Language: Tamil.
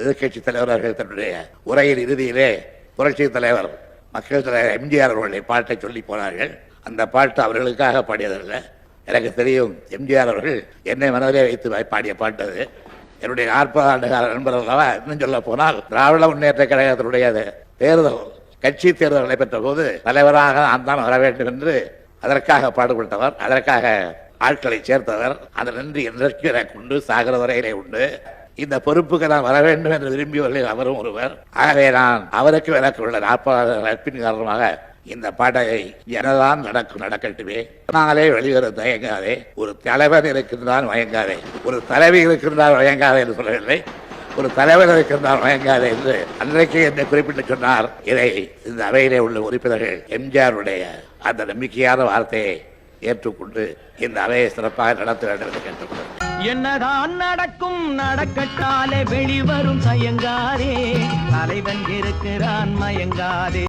எதிர்கட்சி தலைவர்கள் தன்னுடைய உரையின் இறுதியிலே புரட்சி தலைவர் மக்கள் தலைவர் எம்ஜிஆர் அவர்களுடைய பாட்டை சொல்லி போனார்கள். அந்த பாட்டு அவர்களுக்காக பாடியதல்ல. எனக்கு தெரியும் எம்ஜிஆர் அவர்கள் என்னை மனதிலே வைத்து பாடிய பாட்டு அது என்னுடைய நாற்பது ஆண்டு கால நண்பர் இன்னும் சொல்ல போனால் திராவிட முன்னேற்ற கழகத்தினுடைய தேர்தல் கட்சி தேர்தல் நடைபெற்ற போது தலைவராக நான் தான் வர வேண்டும் என்று அதற்காக பாடுபட்டவர் அதற்காக ஆட்களை சேர்த்தவர். அந்த நன்றி என்றைக்கு எனக்கு உண்டு சாகர வரையிலே உண்டு. இந்த பொறுப்புக்கு நான் வர வேண்டும் என்று விரும்பியவர்களே அவரும் ஒருவர். ஆகவே நான் அவருக்கு எனக்கு உள்ள நாற்பது நட்பின் காரணமாக இந்த பாடகை எனதான் நடக்கும் நடக்கட்டுமே. நாங்களே வெளிவர தயங்காதே. ஒரு தலைவர் இருக்கின்றான் மயங்காதே. ஒரு தலைவி இருக்கின்றார் மயங்காதே என்று சொல்லவில்லை. ஒரு தலைவர் இருக்கின்றார் மயங்காதே என்று அன்றைக்கு என்னை குறிப்பிட்டு சொன்னார். இதை இந்த அவையிலே உள்ள உறுப்பினர்கள் எம்ஜிஆருடைய அந்த நம்பிக்கையான வார்த்தையை ஏற்றுக்கொண்டு இந்த அவையை சிறப்பாக நடத்த வேண்டும் என்று கேட்டுக்கொண்டார் என்னதான் நடக்கும் நடக்கட்டாலே வெளிவரும் தயங்காதே. தலைவன் இருக்கிறான் மயங்காதே.